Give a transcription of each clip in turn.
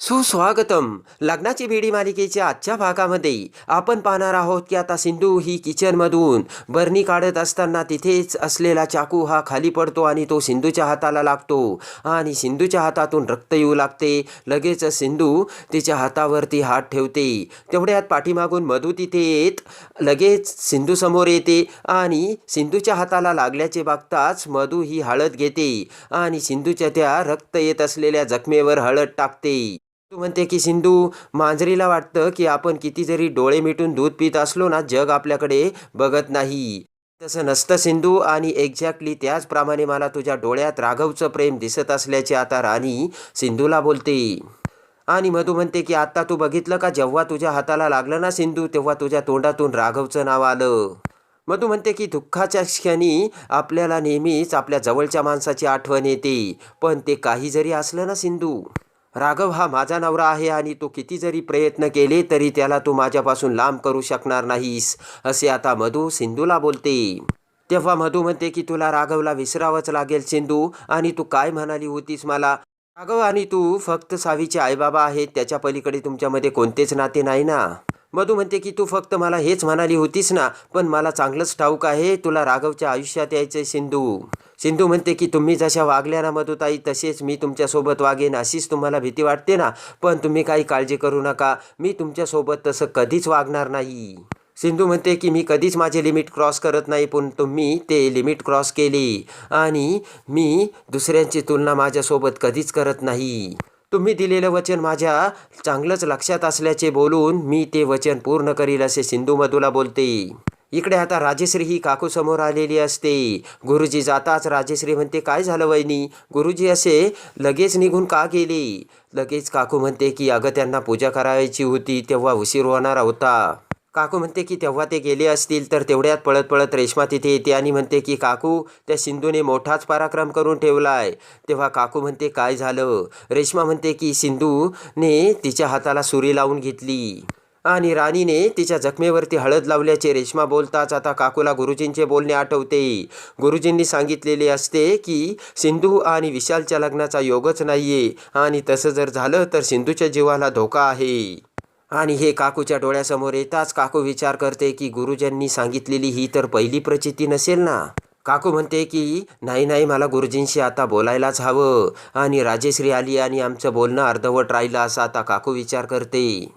सुस्वागतम. लग्नाची भिडी मालिकेच्या आजच्या भागामध्ये आपण पाहणार आहोत की आता सिंधू ही किचनमधून बरणी काढत असताना तिथेच असलेला चाकू हा खाली पडतो आणि तो सिंधूच्या हाताला लागतो. आणि सिंधूच्या हातातून रक्त येऊ लागते. लगेच सिंधू तिच्या हातावरती हात ठेवते. तेवढ्यात पाठीमागून मधू तिथे येत लगेच सिंधू समोर येते आणि सिंधूच्या हाताला लागल्याचे बघताच मधू ही हळद घेते आणि सिंधूच्या त्या रक्त येत असलेल्या जखमेवर हळद टाकते. तू म्हणते की सिंधू मांजरीला वाटतं की आपण किती जरी डोळे मिटून दूध पित असलो ना जग आपल्याकडे बघत नाही. तसं नसतं सिंधू आणि एक्झॅक्टली त्याचप्रमाणे मला तुझ्या डोळ्यात राघवचं प्रेम दिसत असल्याचे आता राणी सिंधूला बोलते. आणि मधू म्हणते की आत्ता तू बघितलं का जेव्हा तुझ्या हाताला लागलं ना सिंधू तेव्हा तुझ्या तोंडातून राघवचं नाव आलं. मधू म्हणते की दुःखाच्या क्षणी आपल्याला नेहमीच आपल्या जवळच्या माणसाची आठवण येते पण ते काही जरी असलं ना सिंधू. राघव हा माझा नवरा आहे आणि तो किती जरी प्रयत्न केले तरी त्याला तू माझ्यापासून लांब करू शकणार नाहीस असे आता मधू सिंधूला बोलते. तेव्हा मधू म्हणते की तुला राघवला विसरावंच लागेल सिंधू आणि तू काय म्हणाली होतीस मला? राघव आणि तू फक्त सावीचे आईबाबा आहेत त्याच्या पलीकडे तुमच्यामध्ये कोणतेच नाते नाही ना? मधू म्हणते की तू फक्त मला हेच म्हणाली होतीस ना पण मला चांगलंच ठाऊक आहे तुला राघवच्या आयुष्यात यायचंय सिंधू. सिंधू म्हणते की तुम्ही जशा वागल्या ना मधुताई तसेच मी तुमच्यासोबत वागेन अशीच तुम्हाला भीती वाटते ना? पण तुम्ही काही काळजी करू नका. मी तुमच्यासोबत तसं कधीच वागणार नाही. सिंधू म्हणते की मी कधीच माझे लिमिट क्रॉस करत नाही पण तुम्ही ते लिमिट क्रॉस केली. आणि मी दुसऱ्यांची तुलना माझ्यासोबत कधीच करत नाही. तुम्ही दिलेलं वचन माझ्या चांगलंच लक्षात असल्याचे बोलून मी ते वचन पूर्ण करील असे सिंधू मधूला बोलते. इकडे आता राजेश्री ही काकू समोर आलेली असते. गुरुजी जाताच राजेश्री म्हणते काय झालं वहिनी? गुरुजी असे लगेच निघून का गेले? लगेच काकू म्हणते की अगं त्यांना पूजा करायची होती तेव्हा उशीर होणार होता. काकू म्हणते की तेव्हा ते गेले असतील तर तेवढ्यात पळत पळत रेश्मा तिथे येते आणि म्हणते की काकू त्या सिंधूने मोठाच पराक्रम करून ठेवला आहे तेव्हा काकू म्हणते काय झालं? रेश्मा म्हणते की सिंधूने तिच्या हाताला सुरी लावून घेतली आणि राणीने तिच्या जखमेवरती हळद लावल्याचे रेश्मा बोलताच आता काकूला गुरुजींचे बोलणे आठवते. गुरुजींनी सांगितलेले असते की सिंधू आणि विशालच्या लग्नाचा योगच नाहीये आणि तसं जर झालं तर सिंधूच्या जीवाला धोका आहे. आणि हे काकूच्या डोळ्यासमोर येताच काकू विचार करते की गुरुजींनी सांगितलेली ही तर पहिली प्रचिती नसेल ना? काकू म्हणते की नाही नाही मला गुरुजींशी आता बोलायलाच हवं. आणि राजेश्री आली आणि आमचं बोलणं अर्धवट राहिलं असं आता काकू विचार करते.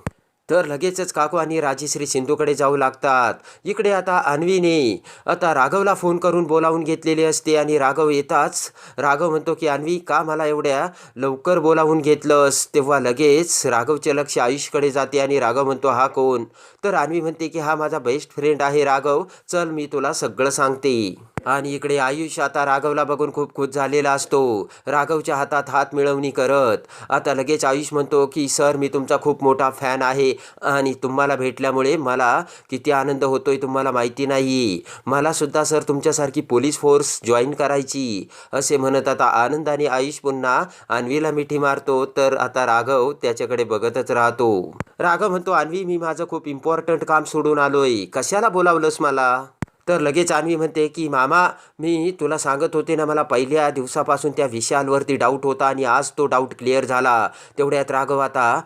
तर लगेचच काकू आणि राजेश्री सिंधूकडे जाऊ लागतात. इकडे आता अन्वीने आता राघवला फोन करून बोलावून घेतलेले असते आणि राघव येताच राघव म्हणतो की अन्वी का मला एवढ्या लवकर बोलावून घेतलंस? तेव्हा लगेच राघवचे लक्ष आयुषकडे जाते आणि राघव म्हणतो हा कोण? तर अन्वी म्हणते की हा माझा बेस्ट फ्रेंड आहे राघव. चल मी तुला सगळं सांगते. आणि इकडे आयुष आता राघवला बघून खूप खुश झालेला असतो. राघवच्या हातात हात मिळवणी करत. आता लगेच आयुष म्हणतो की सर मी तुमचा खूप मोठा फॅन आहे आणि तुम्हाला भेटल्यामुळे मला किती आनंद होतोय तुम्हाला माहिती नाही. मला सुद्धा सर तुमच्यासारखी पोलीस फोर्स जॉईन करायची. असे म्हणत आता आनंदाने आयुष पुन्हा अन्वीला मिठी मारतो. तर आता राघव त्याच्याकडे बघतच राहतो. राघव म्हणतो अन्वी मी माझं खूप इम्पॉर्टंट काम सोडून आलोय. कशाला बोलावलंस मला? तर लगेच आम्ही म्हणते की मामा मी तुला सांगत होते ना मला पहिल्या दिवसापासून त्या विशालवरती डाऊट होता आणि आज तो डाऊट क्लिअर झाला. तेवढ्यात राघव आता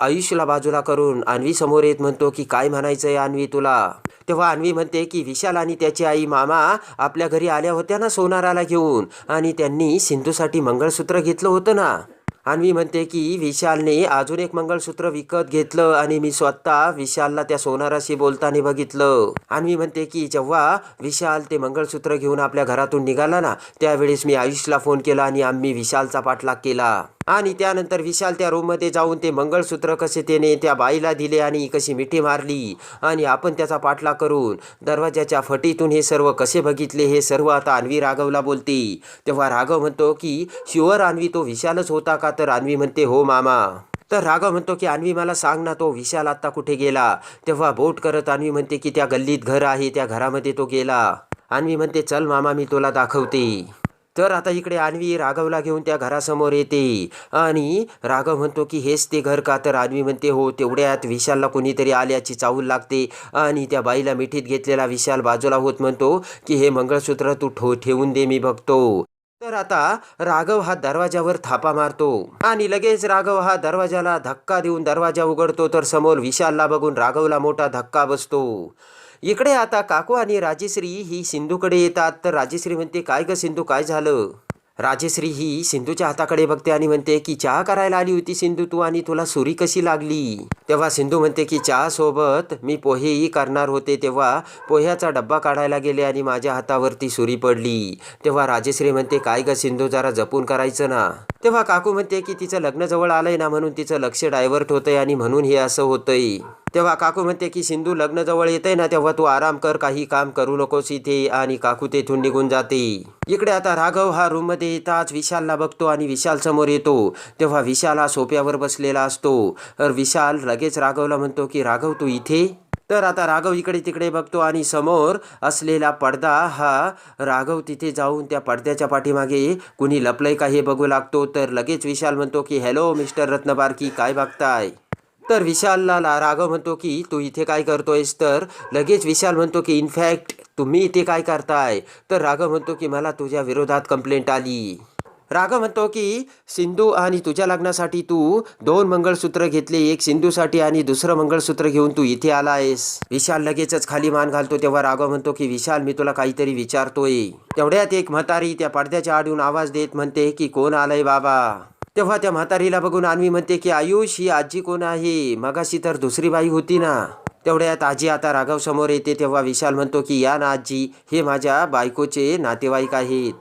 आयुष्यला बाजूला करून अन्वी समोर येत म्हणतो की काय म्हणायचं आहे अन्वी तुला? तेव्हा अन्वी म्हणते की विशाल आणि त्याची आई मामा आपल्या घरी आल्या होत्या ना सोनाराला घेऊन. आणि त्यांनी सिंधूसाठी मंगळसूत्र घेतलं होतं ना. अन्वी म्हणते की विशालने अजून एक मंगळसूत्र विकत घेतलं आणि मी स्वतः विशालला त्या सोनाराशी बोलताना बघितलं. अन्वी म्हणते की जेव्हा विशाल ते मंगळसूत्र घेऊन आपल्या घरातून निघाला ना त्यावेळेस मी आयुषला फोन केला आणि आम्ही विशालचा पाठलाग केला. आणि त्यानंतर विशाल त्या रूममध्ये जाऊन ते मंगळसूत्र कसे त्याने त्या बाईला दिले आणि कशी मिठी मारली. आणि आपण त्याचा पाठला करून दरवाजाच्या फटीतून हे सर्व कसे बघितले हे सर्व आता अन्वी राघवला बोलते. तेव्हा राघव म्हणतो की शिवर अन्वी तो विशालच होता का? तर अन्वी म्हणते हो मामा. तर राघव म्हणतो की अन्वी मला सांग ना तो विशाल आत्ता कुठे गेला? तेव्हा बोट करत अन्वी म्हणते की त्या गल्लीत घर आहे त्या घरामध्ये तो गेला. अन्वी म्हणते चल मामा मी तुला दाखवते. तर आता इकडे आणवी राघवला घेऊन त्या घरासमोर येते. आणि राघव म्हणतो की हेच ते घर का? तर आणवी म्हणते हो तेवढ्यात विशालला कोणीतरी आल्याची चाहूल लागते. आणि त्या बाईला मिठीत घेतलेला विशाल बाजूला होत म्हणतो की हे मंगळसूत्र तू ठो ठेवून दे मी बघतो. तर आता राघव हा दरवाजावर थापा मारतो. आणि लगेच राघव हा दरवाजाला धक्का देऊन दरवाजा उघडतो तर समोर विशालला बघून राघवला मोठा धक्का बसतो. इकडे आता काकू आणि राजेश्री ही सिंधूकडे येतात. तर राजेश्री म्हणते काय ग सिंधू काय झालं? राजेश्री ही सिंधूच्या हाताकडे बघते आणि म्हणते की चहा करायला आली होती सिंधू तू आणि तुला सुरी कशी लागली? तेव्हा सिंधू म्हणते की चहासोबत मी पोहेही करणार होते तेव्हा पोह्याचा डब्बा काढायला गेले आणि माझ्या हातावरती सुरी पडली. तेव्हा राजेश्री म्हणते काय ग सिंधू जरा जपून करायचं ना. तेव्हा काकू म्हणते की तिचं लग्न जवळ आलंय ना म्हणून तिचं लक्ष डायव्हर्ट होतंय आणि म्हणून हे असं होतंय. तेव्हा काकू म्हणते की सिंधू लग्न जवळ येतंय ना तेव्हा तू आराम कर काही काम करू नकोस इथे. आणि काकू तेथून निघून जाते. इकडे आता राघव हा रूममध्ये येताच विशालला बघतो आणि विशाल समोर येतो. तेव्हा विशाल हा सोप्यावर बसलेला असतो. तर विशाल लगेच राघवला म्हणतो की राघव तू इथे? तर आता राघव इकडे तिकडे बघतो आणि समोर असलेला पडदा हा राघव तिथे जाऊन त्या पडद्याच्या पाठीमागे कुणी लपलंय का हे बघू लागतो. तर लगेच विशाल म्हणतो की हॅलो मिस्टर रत्नबारकी काय बघताय? तर विशालला ला- राघव म्हणतो की तू इथे काय करतोयस? तर लगेच विशाल म्हणतो की इनफॅक्ट तुम्ही इथे काय करताय? तर राघव म्हणतो की मला तुझ्या विरोधात कंप्लेंट आली. राघव म्हणतो की सिंधू आणि तुझ्या लग्नासाठी तू दोन मंगळसूत्र घेतले एक सिंधूसाठी आणि दुसरं मंगळसूत्र घेऊन तू इथे आला आहेस विशाल लगेचच खाली मान घालतो तेव्हा राघव म्हणतो की विशाल मी तुला काहीतरी विचारतोय. तेवढ्यात एक म्हातारी त्या पडद्याच्या आडून आवाज देत म्हणते की कोण आलंय बाबा? तेव्हा त्या म्हातारीला बघून आणवी म्हणते की आयुष ही आजी कोण आहे? मगाशी तर दुसरी बाई होती ना. तेवढ्यात आजी आता राघव समोर येते तेव्हा विशाल म्हणतो की या ना आजी हे माझ्या बायकोचे नातेवाईक आहेत.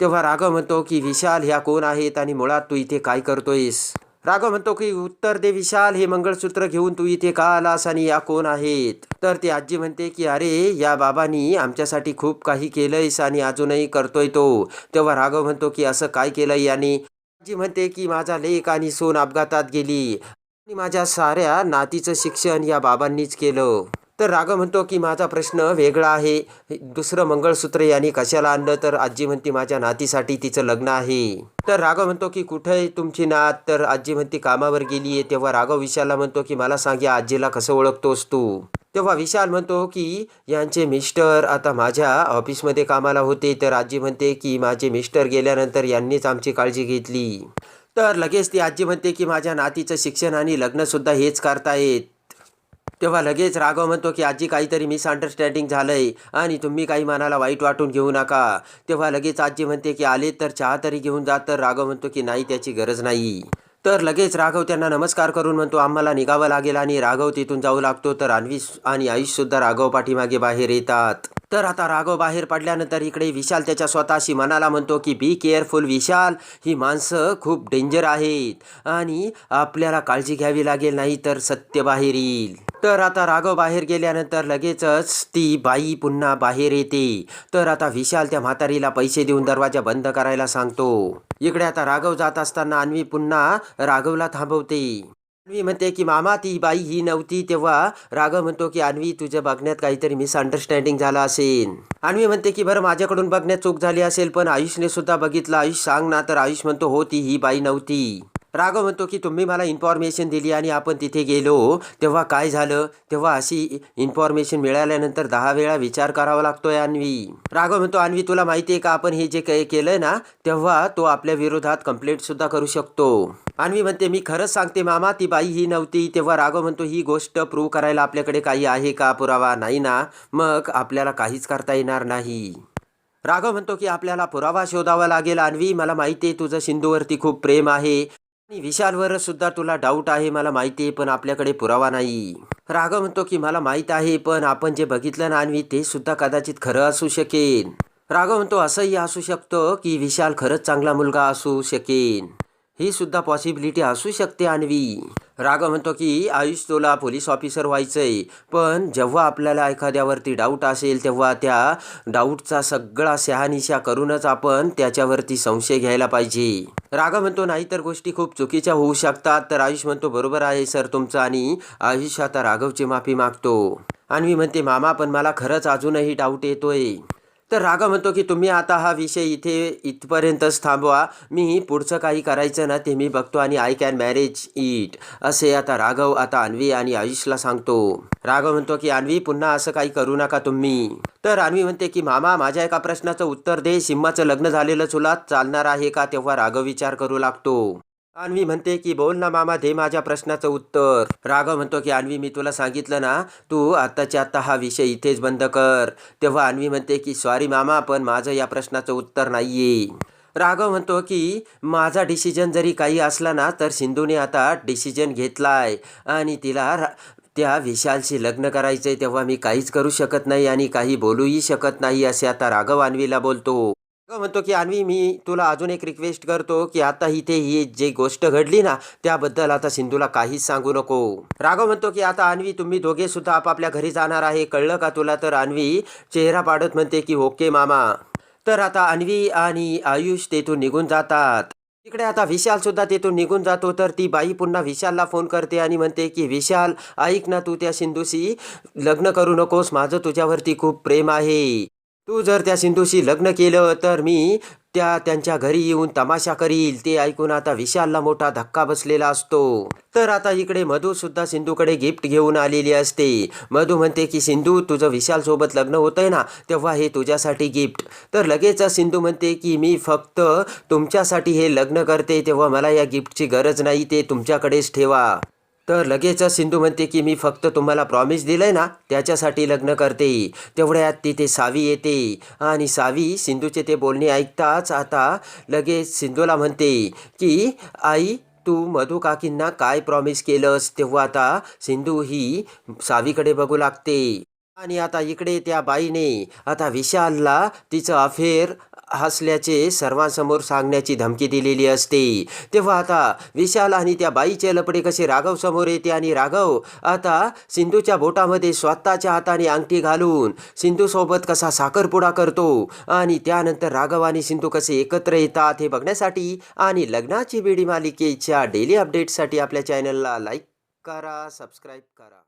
तेव्हा राघव म्हणतो की विशाल ह्या कोण आहेत आणि मुळात तू इथे काय करतोयस? राघव म्हणतो की उत्तर दे विशाल हे मंगळसूत्र घेऊन तू इथे का आलास आणि या कोण आहेत? तर ती आजी म्हणते की अरे या बाबांनी आमच्यासाठी खूप काही केलंयस आणि अजूनही करतोय तो. तेव्हा राघव म्हणतो की असं काय केलंय? याने आजी म्हणते की माझा लेख आणि सोन अपघातात गेली आणि माझ्या साऱ्या नातीचं शिक्षण या बाबांनीच केलं. तर राघव म्हणतो की माझा प्रश्न वेगळा आहे. दुसरं मंगळसूत्र यांनी कशाला आणलं? तर आजी म्हणती माझ्या नातीसाठी तिचं लग्न आहे. तर राघव म्हणतो की कुठे आहे तुमची नात? तर आजी म्हणती कामावर गेली आहे तेव्हा राघव विशालला म्हणतो की मला सांग या आजीला कसं ओळखतोस तू? तेव्हा विशाल म्हणतो की यांचे मिस्टर आता माझ्या ऑफिसमध्ये कामाला होते. तर आजी म्हणते की माझे मिस्टर गेल्यानंतर यांनीच आमची काळजी घेतली. तर लगेच ती आजी म्हणते की माझ्या नातीचं शिक्षण आणि लग्नसुद्धा हेच करतायत. तेव्हा लगेच राघव म्हणतो की आजी काहीतरी मिसअंडरस्टँडिंग झालंय आणि तुम्ही काही मनाला वाईट वाटून घेऊ नका. तेव्हा लगेच आजी म्हणते की आले तर चहा तरी घेऊन जा. तर राघव म्हणतो की नाही त्याची गरज नाही. तर लगेच राघव त्यांना नमस्कार करून म्हणतो आम्हाला निघावं लागेल आणि राघव तिथून जाऊ लागतो. तर अन्वी आणि आयुषसुद्धा राघव पाठीमागे बाहेर येतात. तर आता राघव बाहेर पडल्यानंतर इकडे विशाल त्याच्या स्वतःशी मनाला म्हणतो की बी केअरफुल विशाल. ही माणसं खूप डेंजर आहेत. आणि आपल्याला काळजी घ्यावी लागेल नाही तर सत्य बाहेर येईल. तर आता राघव बाहेर गेल्यानंतर लगेचच ती बाई पुन्हा बाहेर येते. तर आता विशाल त्या म्हातारीला पैसे देऊन दरवाजा बंद करायला सांगतो. इकडे आता राघव जात असताना अन्वी पुन्हा राघवला थांबवते. अन्वी म्हणते की मामा ती बाई ही नव्हती तेव्हा. राघव म्हणतो की अन्वी तुझ्या बघण्यात काहीतरी मिसअंडरस्टँडिंग झालं असेल. अन्वी म्हणते की बरं माझ्याकडून बघण्यात चूक झाली असेल पण आयुषने सुद्धा बघितलं. आयुष सांग ना. तर आयुष म्हणतो हो ती ही बाई नव्हती. राघव म्हणतो की तुम्ही मला इन्फॉर्मेशन दिली आणि आपण तिथे गेलो. तेव्हा काय झालं? तेव्हा अशी इन्फॉर्मेशन मिळाल्यानंतर दहा वेळा विचार करावा लागतोय अन्वी. राघव म्हणतो अन्वी तुला माहिती आहे का आपण हे जे काही केलंय ना तेव्हा तो आपल्या विरोधात कंप्लेंट सुद्धा करू शकतो. अन्वी म्हणते मी खरंच सांगते मामा ती बाई ही नव्हती. तेव्हा राघव म्हणतो ही गोष्ट प्रूव्ह करायला आपल्याकडे काही आहे का पुरावा? नाही ना. मग आपल्याला काहीच करता येणार नाही. राघव म्हणतो की आपल्याला पुरावा शोधावा लागेल अन्वी. मला माहिती आहे तुझं सिंधूवरती खूप प्रेम आहे. विशालवर सुद्धा तुला डाऊट आहे मला माहिती आहे पण आपल्याकडे पुरावा नाही. राघव म्हणतो की मला माहीत आहे पण आपण जे बघितलं ना अन्वी ते सुद्धा कदाचित खरं असू शकेन. राघव म्हणतो असंही असू शकतं की विशाल खरंच चांगला मुलगा असू शकेन. ही सुद्धा पॉसिबिलिटी असू शकते आणवी. राघव म्हणतो की आयुष तुला पोलीस ऑफिसर व्हायचं आहे पण जेव्हा आपल्याला एखाद्यावरती डाऊट असेल तेव्हा त्या डाऊटचा सगळा शहानिशा करूनच आपण त्याच्यावरती संशय घ्यायला पाहिजे. राघव म्हणतो नाहीतर गोष्टी खूप चुकीच्या होऊ शकतात. तर आयुष म्हणतो बरोबर आहे सर तुमचं आणि आयुष आता राघवची माफी मागतो. अन्वी म्हणते मामा पण मला खरंच अजूनही डाऊट येतोय. तर राघव म्हणतो की तुम्ही आता हा विषय इथे इथपर्यंतच थांबवा. मी पुढचं काही करायचं ना ते मी बघतो आणि आय कॅन मॅरेज इट असे आता राघव आता अन्वी आणि आयुषला सांगतो. राघव म्हणतो की अन्वी पुन्हा असं काही करू नका तुम्ही. तर अन्वी म्हणते की मामा माझ्या एका प्रश्नाचं उत्तर दे. सिम्माचं लग्न झालेलं चुलात चालणार आहे का तेव्हा राघव विचार करू लागतो. अन्वी म्हणते की बोल ना मामा दे माझ्या प्रश्नाचं उत्तर. राघव म्हणतो की अन्वी मी तुला सांगितलं ना तू आत्ताच्या आत्ता हा विषय इथेच बंद कर. तेव्हा अन्वी म्हणते की सॉरी मामा पण माझं या प्रश्नाचं उत्तर नाहीये. राघव म्हणतो की माझा डिसिजन जरी काही असला ना तर सिंधूने आता डिसिजन घेतलाय आणि तिला रा- त्या विशालशी लग्न करायचंय तेव्हा मी काहीच करू शकत नाही आणि काही बोलूही शकत नाही असे आता राघव अन्वीला बोलतो. राघव म्हणतो की अन्वी मी तुला अजून एक रिक्वेस्ट करतो की आता इथे ही जी गोष्ट घडली ना त्याबद्दल आता सिंधूला काहीच सांगू नको. राघव म्हणतो की आता अन्वी तुम्ही दोघे सुद्धा आपापल्या घरी जाणार आहे. कळलं का तुला? तर अन्वी चेहरा पाडत म्हणते की ओके मामा. तर आता अन्वी आणि आयुष तेथून निघून जातात. तिकडे आता विशाल सुद्धा तेथून निघून जातो तर ती बाई पुन्हा विशालला फोन करते आणि म्हणते की विशाल ऐक ना तू त्या सिंधूशी लग्न करू नकोस. माझं तुझ्यावरती खूप प्रेम आहे. तू जर त्या सिंधूशी लग्न केलं तर मी त्या त्यांच्या घरी येऊन तमाशा करील. ते ऐकून आता विशालला मोठा धक्का बसलेला असतो. तर आता इकडे मधू सुद्धा सिंधूकडे गिफ्ट घेऊन आलेली असते. मधू म्हणते की सिंधू तुझं विशाल सोबत लग्न होतंय ना तेव्हा हे तुझ्यासाठी गिफ्ट. तर लगेच सिंधू म्हणते की मी फक्त तुमच्यासाठी हे लग्न करते तेव्हा मला या गिफ्टची गरज नाही ते तुमच्याकडेच ठेवा. तर लगेचच सिंधू म्हणते की मी फक्त तुम्हाला प्रॉमिस दिलंय ना त्याच्यासाठी लग्न करते. तेवढ्यात तिथे सावी येते. आणि सावी सिंधूचे ते बोलणे ऐकताच आता लगेच सिंधूला म्हणते की आई तू मधू काकींना काय प्रॉमिस केलंस? तेव्हा आता सिंधू ही सावीकडे बघू लागते. आणि आता इकडे त्या बाईने आता विशालला तिचं अफेअर हसल्याचे सर्वांसमोर सांगण्याची धमकी दिलेली असते. तेव्हा आता विशाल आणि त्या बाईचे लपडे कसे राघव समोर येते आणि राघव आता सिंधूच्या बोटामध्ये स्वतःच्या हाताने अंगठी घालून सिंधूसोबत कसा साखरपुडा करतो आणि त्यानंतर राघव आणि सिंधू कसे एकत्र येतात हे बघण्यासाठी आणि लग्नाची बेडी मालिकेच्या डेली अपडेटसाठी आपल्या चॅनलला लाईक करा सबस्क्राईब करा.